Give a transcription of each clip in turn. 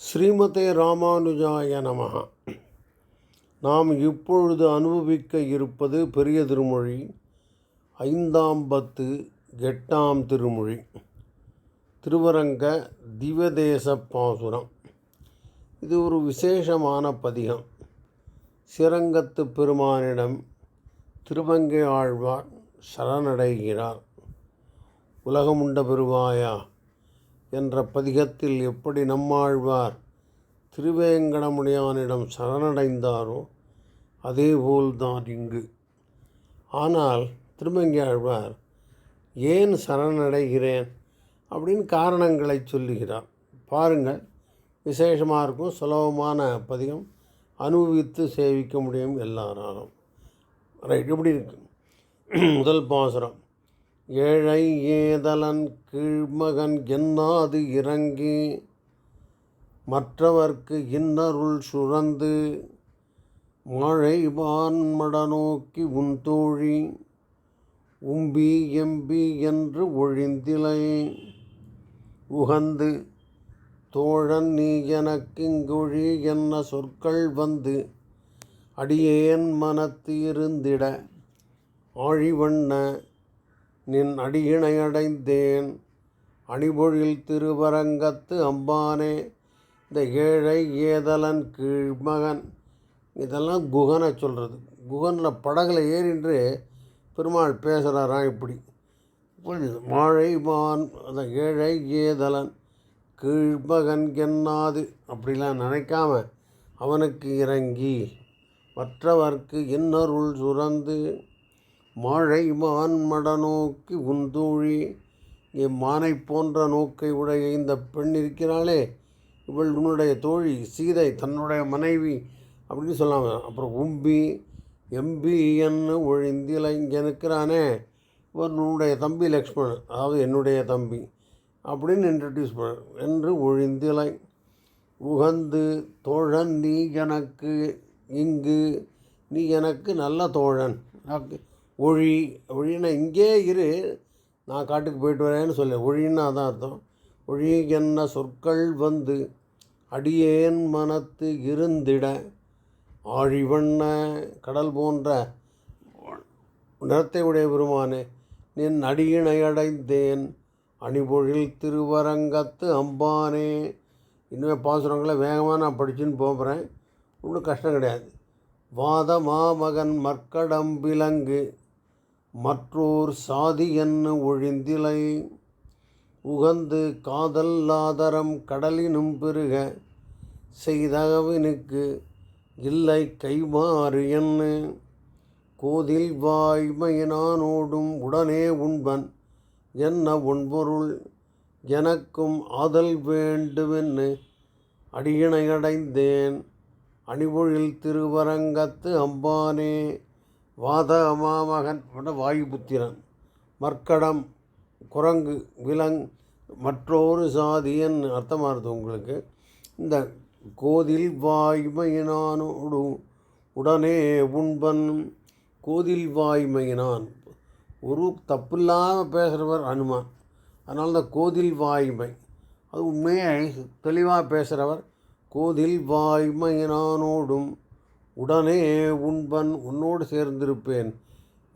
ஸ்ரீமதே ராமானுஜாய நமகா நாம் இப்பொழுது அனுபவிக்க இருப்பது பெரிய திருமொழி ஐந்தாம் பத்து எட்டாம் திருமொழி. திருவரங்க திவதேச பாசுரம். இது ஒரு விசேஷமான பதிகம். சிரங்கத்து பெருமானிடம் திருமங்கை ஆழ்வார் சரணடைகிறார். உலகமுண்ட பெருவாயா என்ற பதிகத்தில் எப்படி நம்மாழ்வார் திருவேங்கடமுடியானிடம் சரணடைந்தாரோ அதேபோல்தான் இங்கு. ஆனால் திருமங்கை ஆழ்வார் ஏன் சரணடைகிறேன்? அப்படின்னு காரணங்களை சொல்லுகிறார். பாருங்கள் விசேஷமாக இருக்கும் சுலபமான பதிகம். அனுபவித்து சேவிக்க முடியும் எல்லாராலும். ரைட் எப்படி இருக்கு? முதல் பாசுரம். ஏழை ஏதலன் கீழ்மகன் என்னாது இறங்கி? மற்றவர்க்கு இன்னருள் சுரந்து மழை வான்மட நோக்கி உன் தோழி உம்பி எம்பி என்று ஒழிந்திலை. உகந்து தோழன் நீ எனக்கிங்கொழி என்ன சொற்கள் வந்து? அடியேன் மனத்து இருந்திட ஆழிவண்ண நின் அடியினை அடைந்தேன் அணிபொழில் திருவரங்கத்து அம்பானே இந்த ஏழை ஏதலன் கீழ்மகன். இதெல்லாம் குகனை சொல்கிறது குகனில் படகுல ஏறின்று பெருமாள் பேசுகிறாராம் இப்படி. புரியுது மாழை மான் அந்த ஏழை ஏதலன் கீழ்மகன் என்னாது? அப்படிலாம் நினைக்காம அவனுக்கு இறங்கி மற்றவர்க்கு இன்னொருள் சுரந்து மாழை மான் மட நோக்கி உந்தூழி இங்கே மானை போன்ற நோக்கை உடைய இந்த பெண் இருக்கிறாளே இவள் உன்னுடைய தோழி சீதை தன்னுடைய மனைவி அப்படின்னு சொல்லாம அப்புறம் உம்பி எம்பி என்று ஒழிந்தில இங்கே நிற்கிறானே இவர் உன்னுடைய தம்பி லக்ஷ்மணன் அதாவது என்னுடைய தம்பி அப்படின்னு இன்ட்ரடியூஸ் பண்ண என்று ஒழிந்திலை. உகந்து தோழன் நீ எனக்கு இங்கு நீ எனக்கு நல்ல தோழன் எனக்கு ஒழி ஒழின்னா இங்கே இரு நான் காட்டுக்கு போயிட்டு வரேன்னு சொல்ல. ஒழின்னா அதான் அர்த்தம். ஒழி என்ன சொற்கள் வந்து அடியேன் மனத்து இருந்திட ஆழிவண்ண கடல் போன்ற நிறத்தை உடைய பெருமானே நின் அடியினை அடைந்தேன் அணிபொழில் திருவரங்கத்து அம்பானே. இனிமேல் பாசுரங்களை வேகமாக நான் படிச்சுன்னு போகிறேன் ஒன்றும் கஷ்டம் கிடையாது. வாத மாமகன் மற்கடம் விலங்கு மற்றோர் சாதி என்ன ஒழிந்திலை? உகந்து காதல் ஆதரம் கடலினும் பெருக செய்தவனுக்கு இல்லை கைமாறு என்ன? கோதில் வாய்மையினானோடும் உடனே உண்பன் என்ன உண்பொருள்? எனக்கும் ஆதல் வேண்டுமென்னு அடியினையடைந்தேன் அணிபொழில் திருவரங்கத்து அம்பானே. வாத அமாமகன் வாயுபுத்திரன். மர்க்கடம் குரங்கு விலங் மற்றொரு சாதியன் அர்த்தமாக இருந்தது உங்களுக்கு. இந்த கோதில் வாய்மையினானோடு உடனே உண்பன் கோதில் வாய்மையினான். ஒரு தப்பில்லாமல் பேசுகிறவர் அனுமான். அதனால தான் கோதில் வாய்மை அது உண்மையை தெளிவாக பேசுகிறவர் கோதில் வாய்மையினானோடும் உடனே உண்பன் உன்னோடு சேர்ந்திருப்பேன்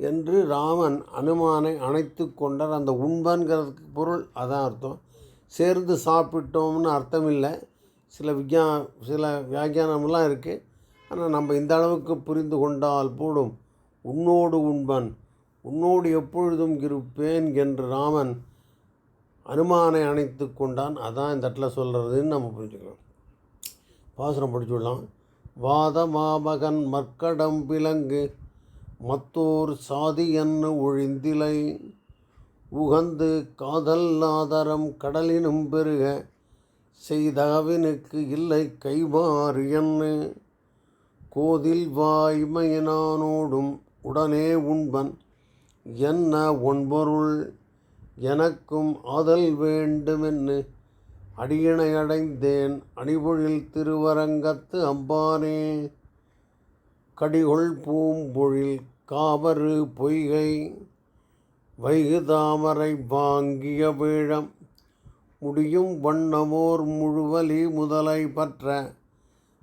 என்று ராமன் அனுமானை அணைத்து கொண்டார். அந்த உண்பன்கிறதுக்கு பொருள் அதான் அர்த்தம். சேர்ந்து சாப்பிட்டோம்னு அர்த்தம் இல்லை சில விஜா சில வியாக்கியானமெல்லாம் இருக்குது ஆனால் நம்ம இந்த அளவுக்கு புரிந்து கொண்டால் போடும். உன்னோடு உண்பன் உன்னோடு எப்பொழுதும் இருப்பேன் என்று ராமன் அனுமானை அணைத்து கொண்டான். அதான் இந்த இடத்துல சொல்கிறதுன்னு நம்ம புரிஞ்சுக்கலாம். பாசுரம் படிச்சுடலாம் வாதமாமகன் மற்கடம் விலங்கு மத்தோர் சாதி என்ன ஒழிந்திலை. உகந்து காதல் ஆதரம் கடலினும் பெருக செய்தவினுக்கு இல்லை கைவாறு என்ன கோதில் வாய்மையினானோடும் உடனே உண்பன் என்ன ஒன்பொருள் எனக்கும் ஆதல் வேண்டுமென்னு. அடியினை அடைந்தேன் அணிபொழில் திருவரங்கத்து அம்பானே. கடிகொள் பூம்பொழில் காவரு பொய்கை வைகு தாமரை வாங்கிய வேழம். முடியும் வண்ணமோர் முழுவலி முதலை பற்ற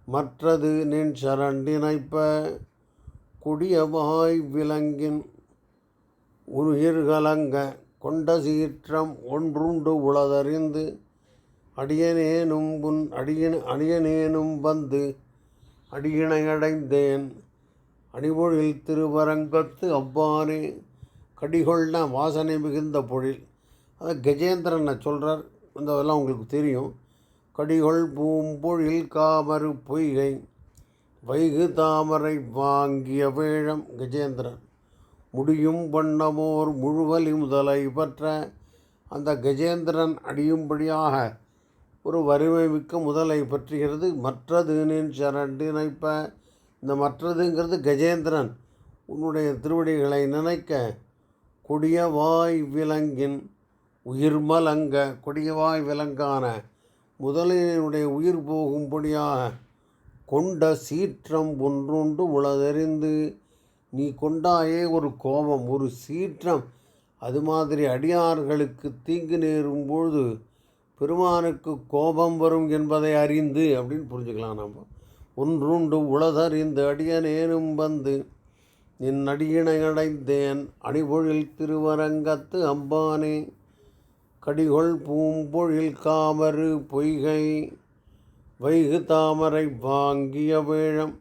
மற்றது நின் சரண்டினைப்ப குடியவாய் விலங்கின் உயிர்கலங்க கொண்ட சீற்றம் ஒன்றுண்டு உளதறிந்து அடியனேனும் உன் அடியன் அடியனேனும் வந்து அடியினையடைந்தேன் அடிபொழில் திருவரங்கத்து அவ்வாறே கடிகொள்ன வாசனை மிகுந்த பொழில். அதை கஜேந்திரனை சொல்கிறார் இதெல்லாம் உங்களுக்கு தெரியும். கடிகொள் பூம்பொழில் காமரு பொய்கை வைகு தாமரை வாங்கிய வேழம் கஜேந்திரன். முடியும் வண்ணமோர் முழுவலி முதலை பற்ற அந்த கஜேந்திரன் அடியும்படியாக ஒரு வறுமை மிக்க முதலை பற்றுகிறது. மற்றது நின் சரண்டினைப்ப இந்த மற்றதுங்கிறது கஜேந்திரன். உன்னுடைய திருவடிகளை நினைக்க கொடியவாய் விலங்கின் உயிர்மலங்க கொடியவாய் விலங்கான முதலினுடைய உயிர் போகும்படியாக கொண்ட சீற்றம் ஒன்றொன்று உளதறிந்து நீ கொண்டாயே ஒரு கோபம் ஒரு சீற்றம். அது மாதிரி அடியார்களுக்கு தீங்கு நேரும் பொழுது பெருமானுக்கு கோபம் வரும் என்பதை அறிந்து அப்படின்னு புரிஞ்சுக்கலாம் நாம். ஒன்றுண்டு உளதறிந்து அடியனேனும் வந்து நின் அடியினை அடைந்தேன் அணிபொழில் திருவரங்கத்து அம்பானே கடிகொள் பூம்பொழில் காமரு பொய்கை வைகு தாமரை வாங்கிய வேழம்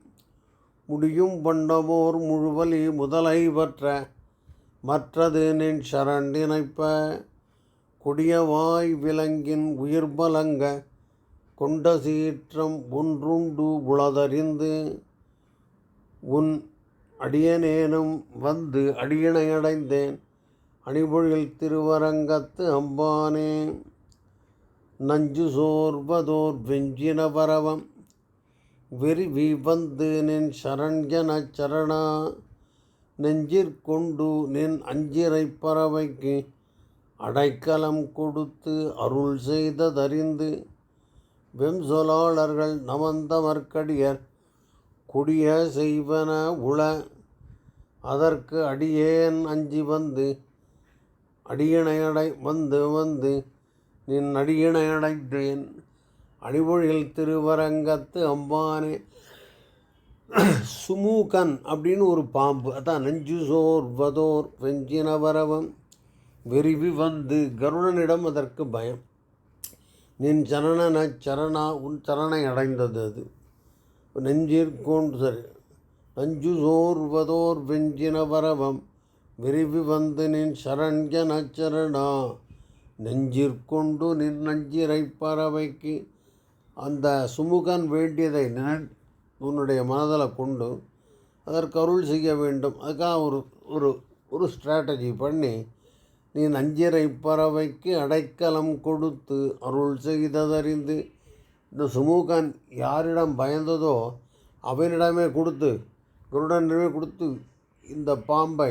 முடியும் பண்டமோர் முழுவலி முதலை பற்ற மற்றது நின் சரண்டினைப்ப கொடியவாய் விலங்கின் உயிர் பலங்க கொண்ட சீற்றம் ஒன்றுண்டு உளதறிந்து உன் அடியனேனும் வந்து அடியணையடைந்தேன். அணிபொழில் திருவரங்கத்து அம்பானே நஞ்சு சோர்வதோர் வெஞ்சின பரவம். விரிவி வந்து நின் சரண்யன சரணா நெஞ்சிற்கொண்டு நின் அஞ்சிரை பறவைக்கு அடைக்கலம் கொடுத்து அருள் செய்ததறிந்து வெம்சொலாளர்கள் நமந்தமர்க்கடியர். கொடிய செய்வன உள அதற்கு அடியேன் அஞ்சி வந்து அடியணையடை வந்து வந்து நின் அடியணையடைந்தேன் அடிமொழியில் திருவரங்கத்து அம்பானே சுமூகன் அப்படின்னு ஒரு பாம்பு. அதான் நஞ்சு சோர் வதோர் வெஞ்சினவரவம். வெறிவி வந்து கருடனிடம் அதற்கு பயம். நின் சரணன சரணா உன் சரணை அடைந்தது அது. நெஞ்சிற்கொண்டு சரி. நஞ்சு சோர்வதோர் வெஞ்சின வரவம் விரிவி வந்து நின் சரண்யன சரணா. நெஞ்சிற்கொண்டு நின் நஞ்சிரை பறவைக்கு அந்த சுமுகன் வேண்டியதை நினை உன்னுடைய மனதில் கொண்டு அதற்கு அருள் செய்ய வேண்டும். அதுக்காக ஒரு ஒரு ஒரு ஸ்ட்ராட்டஜி பண்ணி நீ நஞ்சிரை பறவைக்கு அடைக்கலம் கொடுத்து அருள் செய்ததறிந்து இந்த சுமூகன் யாரிடம் பயந்ததோ அவனிடமே கொடுத்து குருடனிடமே கொடுத்து இந்த பாம்பை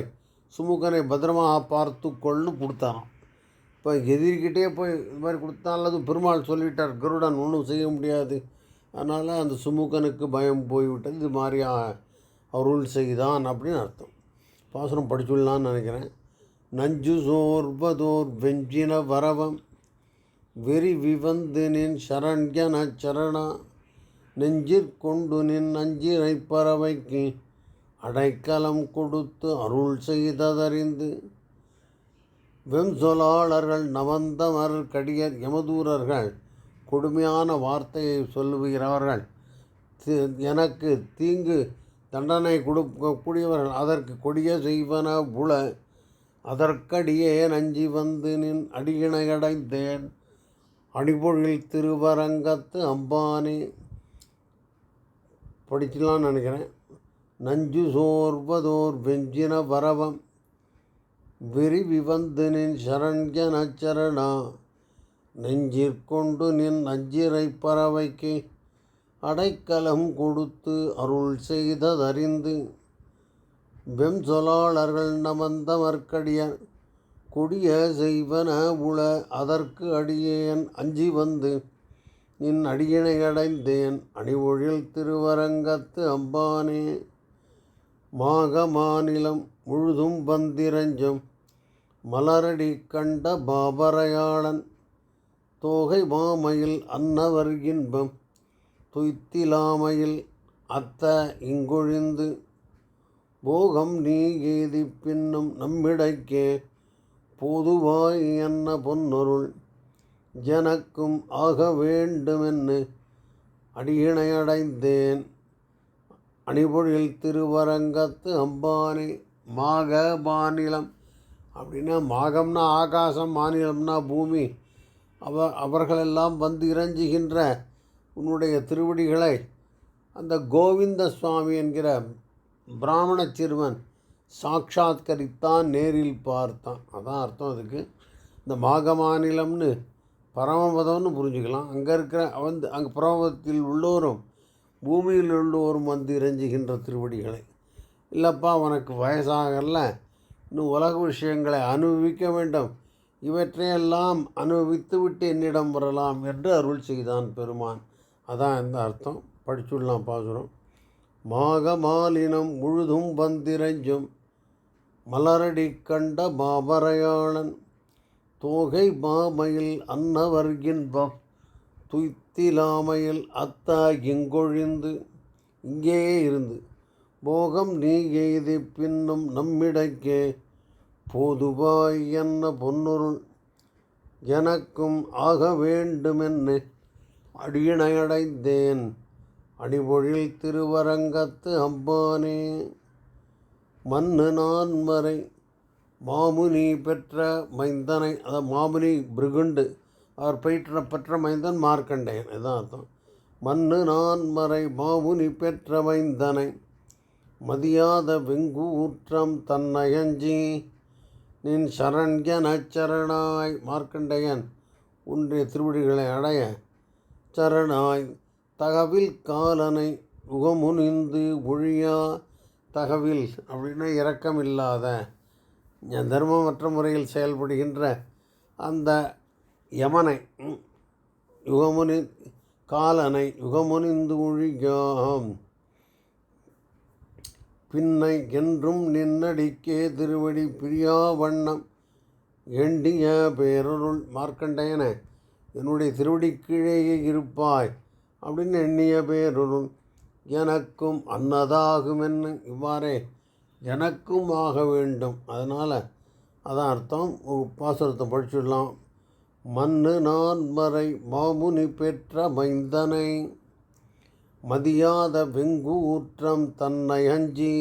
சுமூகனை பத்திரமாக பார்த்து கொள்ளு கொடுத்தாராம். இப்போ எதிர்கிட்டே போய் இது மாதிரி கொடுத்தா அல்லது பெருமாள் சொல்லிட்டார் கருடன் ஒன்றும் செய்ய முடியாது. அதனால் அந்த சுமூகனுக்கு பயம் போய்விட்டது. இது மாதிரி அருள் செய்தான் அப்படின்னு அர்த்தம். பாசனம் படிச்சுடலான்னு நினைக்கிறேன். நஞ்சு சோர்வதோர் வெஞ்சின வரவம் வெறி விவந்து நின் சரண்யன சரணா நெஞ்சிற்கொண்டு நின் நஞ்சிரை பறவைக்கு அடைக்கலம் கொடுத்து அருள் செய்ததறிந்து வெம்சொலாளர்கள் நவந்தமர் கடியர் யமதூரர்கள் கொடுமையான வார்த்தையை சொல்லுகிறவர்கள் எனக்கு தீங்கு தண்டனை கொடுக்கக்கூடியவர்கள் அதற்கு கொடிய செய்வன புல அதற்கடியே நஞ்சி வந்து நின் அடியினையடைந்தேன் அடிபொழில் திருவரங்கத்து அம்பானி. படிக்கலான்னு நினைக்கிறேன். நஞ்சு சோர்வதோர் வெஞ்சின வரவம். விரிவி வந்து நின் சரண்யன சரணா. நெஞ்சிற்கொண்டு நின் நஞ்சிரை பறவைக்கு அடைக்கலம் கொடுத்து அருள் செய்ததறிந்து. வெம்சொலாளர்கள் நமந்தமர்க்கடிய கொடிய செய்வன உள அதற்கு அடியேன் அஞ்சி வந்து நின் அடியினை அடைந்தேன் அணிவொழில் திருவரங்கத்து அம்பானே. மாக மாநிலம் முழுதும் வந்திரஞ்சம் மலரடி கண்ட பாபரையாளன் தோகை மாமையில் அன்னவர் இன்பம் துய்த்திலாமையில் அத்த இங்கொழிந்து போகம் நீ ஏதி பின்னும் நம்மிடைக்கே பொதுவாய் என்ன பொன்னொருள்? ஜனக்கும் ஆக வேண்டுமென்னு அடியினையடைந்தேன் அணிபொழில் திருவரங்கத்து அம்பானி மாக மாநிலம். அப்படின்னா மாகம்னா ஆகாசம் மாநிலம்னா பூமி. அவ அவர்களெல்லாம் வந்து இறஞ்சுகின்ற உன்னுடைய திருவடிகளை அந்த கோவிந்த சுவாமி என்கிற பிராமண சிறுவன் சாட்சாத்கரித்தான் நேரில் பார்த்தான். அதான் அர்த்தம் அதுக்கு. இந்த மாக மாநிலம்னு பரமபதம்னு புரிஞ்சுக்கலாம். அங்கே இருக்கிற வந்து அங்கே பரமபதத்தில் உள்ளோரும் பூமியில் உள்ளோரும் வந்து இறைஞ்சுகின்ற திருவடிகளை. இல்லைப்பா உனக்கு வயசாகல. இன்னும் உலக விஷயங்களை அனுபவிக்க வேண்டும். இவற்றையெல்லாம் அனுபவித்து விட்டு என்னிடம் வரலாம் என்று அருள் செய்தான் பெருமான். அதான் இந்த அர்த்தம். படிச்சுடலாம் பாசுரம். மாகமாலினம் முழுதும் வந்திரஞ்சும் மலரடி கண்ட மாபரையாளன் தோகை மாமையில் அன்னவர் இன்பம் துய்த்திலாமையில் அத்தா இங்கொழிந்து இங்கேயே இருந்து போகம் நீ எய்தி பின்னும் நம்மிடக்கே போதுவாய் என்ன பொன்னொருள். எனக்கும் ஆக வேண்டுமென்னு அடியினையடைந்தேன் அடிபொழில் திருவரங்கத்து அம்பானே மண்ணு நான்மறை மாமுனி பெற்ற மைந்தனை அதாவது மாமுனி பிருகுண்டு அவர் பயிற்ற பெற்ற மைந்தன் மார்க்கண்டேயன் இதுதான் அர்த்தம். மண்ணு நான்மறை மாமுனி பெற்ற மைந்தனை மதியாத வெங்கூற்றம் தன்னயஞ்சி நின் சரண்யன் சரணாய் மார்க்கண்டையன் உன்றிய திருவடிகளை அடைய சரணாய் தகவில் காலனை உகமுனிந்து ஒழியா தகவில் அப்படின்னா இரக்கமில்லாத தர்மமற்ற முறையில் செயல்படுகின்ற அந்த யமனை யுகமுனி காலனை யுகமுனிந்து ஒழியாம். பின்னை என்றும் நின்னடிக்கே திருவடி பிரியா வண்ணம் எண்டிய பேரருள் மார்க்கண்டேயன என்னுடைய திருவடி கீழேயே இருப்பாய். அப்படின்னு எண்ணிய பேரருள் எனக்கும் அன்னதாகுமென்னு இவ்வாறே எனக்கும் ஆக வேண்டும். அதனால் அதான் அர்த்தம். பாசுரத்தை படிச்சிடலாம். மண்ணு நான் மறை மாமுனி பெற்ற மைந்தனை மதியாத வெங்கூற்றம் தன்னை அஞ்சி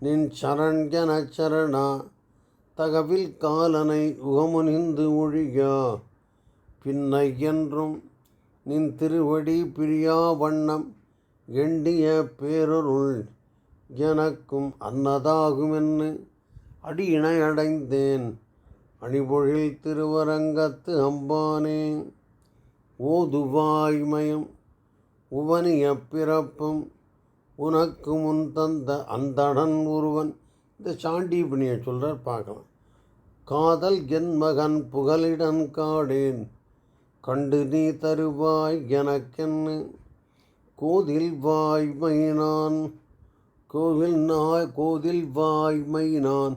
நின் சரண்யன சரணா தகவில் காலனை உகமுனிந்து ஒழியா பின்னை என்றும் நின் திருவடி பிரியா வண்ணம் எண்டிய பேரருள் எனக்கும் அன்னதாகுமென்னு அடியினை அடைந்தேன். அணிபொழில் திருவரங்கத்து அம்பானே ஓதுவாய்மயம் உவனிய பிறப்பும் உனக்கு முன் தந்த அந்தடன் ஒருவன். இந்த சாண்டீபனியை சொல்கிறார் பார்க்கலாம். காதல் என் மகன் புகலிடன் காடேன். கண்டு நீ தருவாய் எனக்கென்னு கோதில் வாய்மை நான். கோவில் நாய் கோதில் வாய்மை நான்.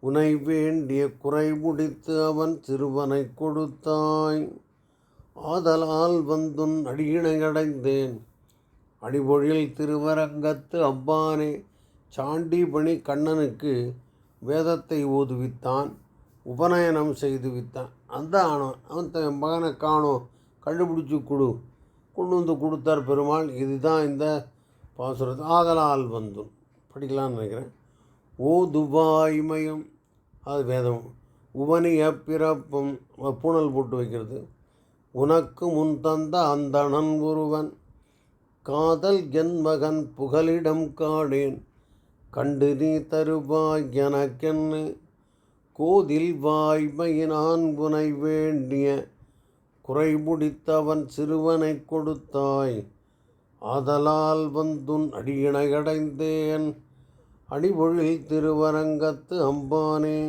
உனை வேண்டிய குறை முடித்து அவன் சிறுவனை கொடுத்தாய். ஆதலால் வந்துன் அடியினை அடைந்தேன். அடிபொழில் திருவரங்கத்து அம்பானே சாண்டிபணி கண்ணனுக்கு வேதத்தை ஓதுவித்தான். உபநயனம் செய்து வித்தான் அந்த ஆணும் அவன் தன் மகனை காணோம் கண்டுபிடிச்சி கொடு. கொண்டு வந்து கொடுத்தார் பெருமாள். இதுதான் இந்த பாசுரத்து ஆதலால் வந்தும். படிக்கலாம்னு நினைக்கிறேன். ஓ துபாய்மயம் அது வேதம். உபனிய பிறப்பும் பூணல் போட்டு வைக்கிறது. உனக்கு முன் தந்த அந்தணன் ஒருவன் காதல் என் மகன் புகலிடம் காடேன். கண்டு நீ தருவாய் எனக்கென்னு கோதில் வாய்மையினான் புனை வேண்டிய குறைமுடித்தவன் சிறுவனை கொடுத்தாய். ஆதலால் வந்துன் அடியினையடைந்தேன் அடிபொழில் திருவரங்கத்து அம்பானே.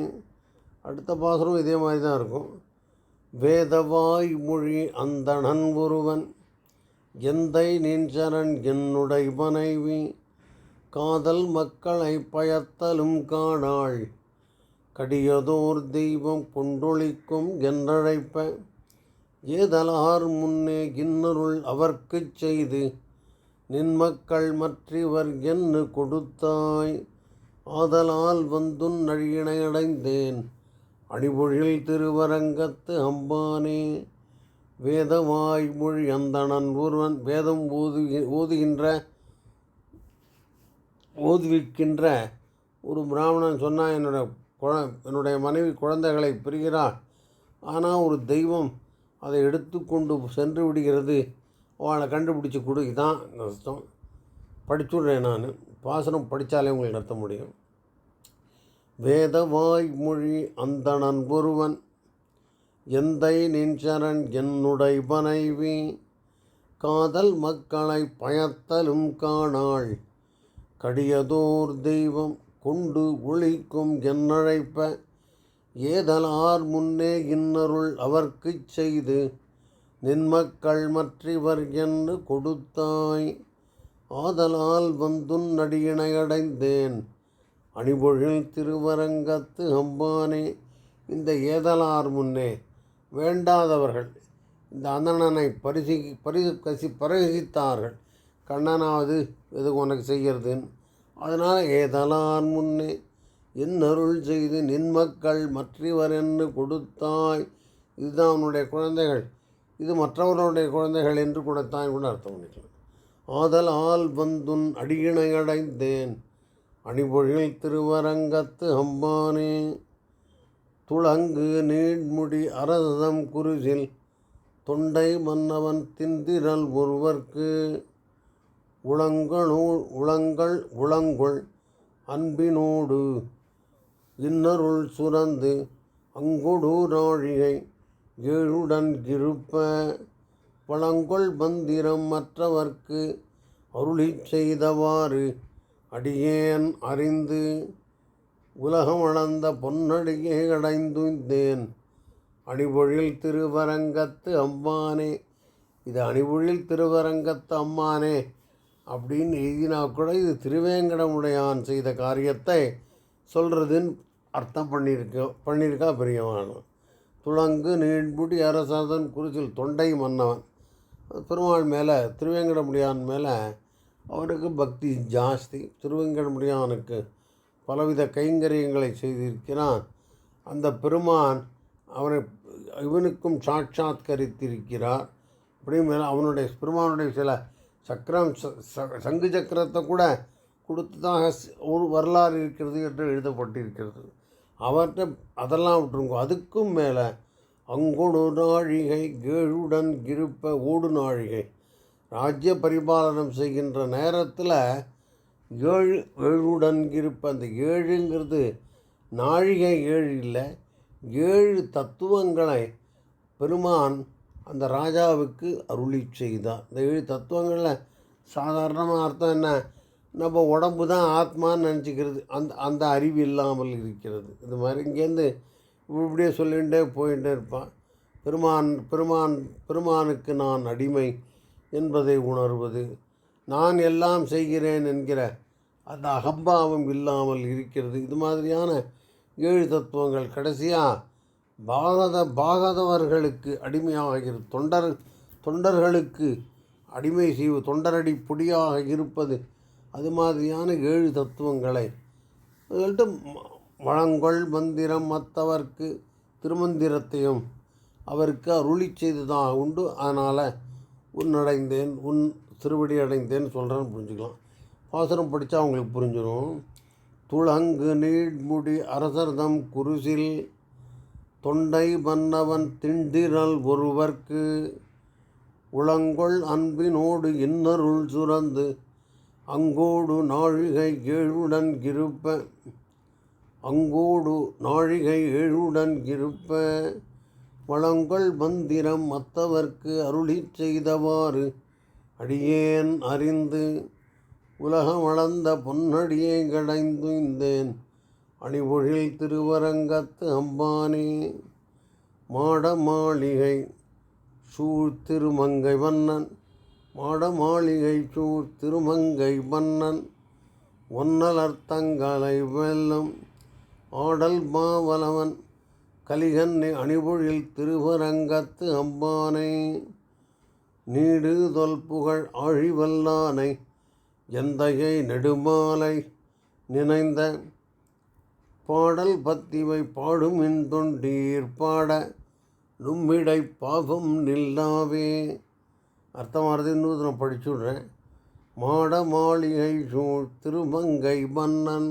அடுத்த பாசுரம் இதே மாதிரி தான் இருக்கும். வேதவாய் மொழி அந்தணன் ஒருவன். எந்தை நின்றரன் என்னுடைய மனைவி. காதல் மக்களை பயத்தலும் காணாள். கடியதோர் தெய்வம் கொண்டொழிக்கும் என்றழைப்ப ஏதலார் முன்னே இன்னருள் அவர்க்குச் செய்து நின் மக்கள் மற்றிவர் என்று கொடுத்தாய் ஆதலால் வந்துன் நழியினையடைந்தேன். அடிபொழில் திருவரங்கத்து அம்பானே வேதவாய் மொழி அந்தணன் ஒருவன் வேதம் ஓது ஓதுகின்ற ஓதுவிக்கின்ற ஒரு பிராமணன் சொன்னால் என்னோட குழ என்னுடைய மனைவி குழந்தைகளை பெறுகிறாள் ஆனால் ஒரு தெய்வம் அதை எடுத்துக்கொண்டு சென்று விடுகிறது. அவளை கண்டுபிடிச்சி கொடு. இதான் அர்த்தம் படிச்சுடுறேன் நான். பாசனம் படித்தாலே உங்களுக்கு நடத்த முடியும். வேதவாய் மொழி அந்தணன் ஒருவன் எந்தை நின்சரன் என்னுடை மனைவி. காதல் மக்களை பயத்தலும் காணாள். கடியதோர் தெய்வம். கொண்டு ஒழிக்கும் என்னழைப்ப ஏதலார் முன்னே இன்னருள் அவர்க்குச் செய்து நின்மக்கள் மற்றவர் என்று கொடுத்தாய் ஆதலால் வந்துன் நடியினையடைந்தேன் அணிபொழில் திருவரங்கத்து அம்பானே இந்த ஏதலார் முன்னே வேண்டாதவர்கள் இந்த அந்தணனை பரிசி பரிசு கசி பரிசித்தார்கள் கண்ணனாவது எது உனக்கு செய்கிறதுன்னு அதனால் ஏதலான் முன்னே என் அருள் செய்து நின்மக்கள் மற்றவர் என்று கொடுத்தாய். இதுதான் அவனுடைய குழந்தைகள். இது மற்றவர்களுடைய குழந்தைகள் என்று கொடுத்தாய் கூட அர்த்தம் பண்ணிக்கலாம். ஆதலால் வந்துன் அடியினை அடைந்தேன். அணிபொழில் திருவரங்கத்து அம்பானே. துளங்கு நீட்முடி அரசம் குருசில் தொண்டை மன்னவன் திந்திரல் ஒருவர்க்கு. உளங்களூ உளங்கள் உளங்கொள் அன்பினோடு இன்னருள் சுரந்து அங்குடூராழிகை ஏழுடன் இருப்ப பழங்கொள் மந்திரம் மற்றவர்க்கு அருளிச் செய்தவாறு அடியேன் அறிந்து உலகம் அளந்த பொன்னடியை அடைந்துந்தேன் அணிபொழில் திருவரங்கத்து அம்மானே இது அணிபொழில் திருவரங்கத்து அம்மானே. அப்படின்னு எழுதினா கூட இது திருவேங்கடமுடையான் செய்த காரியத்தை சொல்கிறதுன்னு அர்த்தம் பண்ணியிருக்க பண்ணியிருக்கா பெரியவான். துளங்கு நீண்புடி அரசாதன் குறிச்சில் தொண்டை மன்னவன். பெருமாள் மேலே திருவேங்கடமுடியான் மேலே அவருக்கு பக்தி ஜாஸ்தி. திருவேங்கடமுடியானுக்கு பலவித கைங்கரியங்களை செய்திருக்கிறான். அந்த பெருமான் அவனை இவனுக்கும் சாட்சாத்கரித்திருக்கிறார். அப்படிங்கிற மேலே அவனுடைய பெருமானுடைய சில சக்கரம் சங்கு சக்கரத்தை கூட கொடுத்ததாக ஒரு வரலாறு இருக்கிறது என்று எழுதப்பட்டிருக்கிறது. அவர்கிட்ட அதெல்லாம் விட்டுருங்க. அதுக்கும் மேலே அங்கொடு நாழிகை கேழுடன் இருப்ப ஓடு நாழிகை. ராஜ்ய பரிபாலனம் செய்கின்ற நேரத்தில் ஏழு ஏழுடன் இருப்ப அந்த ஏழுங்கிறது நாழிகை ஏழு இல்லை ஏழு தத்துவங்களை பெருமான் அந்த ராஜாவுக்கு அருளி செய்தான் இந்த ஏழு தத்துவங்களில் சாதாரணமாக அர்த்தம் என்ன? நம்ம உடம்பு தான் ஆத்மான்னு நினச்சிக்கிறது. அந்த அந்த அறிவு இல்லாமல் இருக்கிறது. இது மாதிரி இங்கேருந்து இப்படியே சொல்லிகிட்டே போயிட்டே இருப்பான். பெருமான் பெருமான் பெருமானுக்கு நான் அடிமை என்பதை உணர்வது நான் எல்லாம் செய்கிறேன் என்கிற அந்த அகம்பாவம் இல்லாமல் இருக்கிறது. இது மாதிரியான ஏழு தத்துவங்கள் கடைசியாக பாகத பாகதவர்களுக்கு அடிமையாக தொண்டர் தொண்டர்களுக்கு அடிமை செய்வு தொண்டரடி பொடியாக இருப்பது அது மாதிரியான ஏழு தத்துவங்களை அதுகள்ட்ட வளங்கொள் மந்திரம் மற்றவர்க்கு திருமந்திரத்தையும் அவருக்கு அருளி செய்ததாக உண்டு. அதனால் உன்னடைந்தேன் உன் திருவடி அடைந்தேன்னு சொல்கிறேன்னு புரிஞ்சுக்கலாம். பாசனம் படித்தா அவங்களுக்கு புரிஞ்சிடும் துளங்கு நீட்முடி அரசர்தம் குருசில் தொண்டை மன்னவன் திண்டிரல் ஒருவர்க்கு உளங்கொள் அன்பினோடு இன்னருள் சுரந்து அங்கோடு நாழிகை ஏழுடன் இருப்ப அங்கோடு நாழிகை ஏழுடன் இருப்ப வளங்கொள் மந்திரம் மற்றவர்க்கு அருளி செய்தவாறு அடியேன் அறிந்து உலகம் வளர்ந்த பொன்னடியை கடைந்துந்தேன் அணிபொழில் திருவரங்கத்து அம்பானே. மாட மாளிகை சூழ் திருமங்கை வண்ணன். மாட மாளிகை சூழ் திருமங்கை மன்னன் ஒன்னலர்த்தங்களை வெல்லும் ஆடல் மாவலவன். கலிகன்னை அணிபொழில் திருவரங்கத்து அம்பானை. நீடு தொல்புகழ் ஆழிவல்லானை. எந்தையை நெடுமாலை நினைந்த பாடல் பத்திவை பாடும் இன்தொண்டீர் பாட நும்மிடை பாவம் நில்லாவே. அர்த்தமானது இன்னும் நான் படிச்சுடுறேன். மாட மாளிகை சூழ் திருமங்கை மன்னன்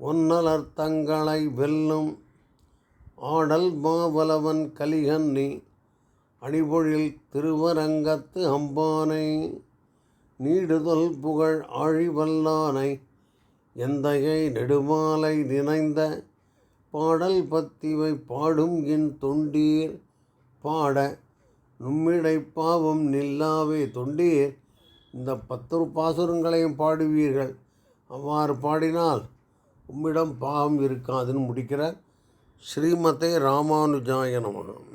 ஒன்னலர் தங்களை வெல்லும். ஆடல் மாவலவன் கலிகன்னி அணிபொழில் திருவரங்கத்து அம்பானை நீடுதல் புகழ் ஆழிவல்லானை எந்தையை நெடுமாலை நினைந்த பாடல் பத்திவை பாடும் என் தொண்டீர். பாட நும்மிடை பாவம் நில்லாவே தொண்டீர். இந்த பத்து பாசுரங்களையும் பாடுவீர்கள். அவ்வாறு பாடினால் உம்மிடம் பாவம் இருக்காதுன்னு முடிக்கிறார். ஸ்ரீமதே ராமானுஜாய நமகம்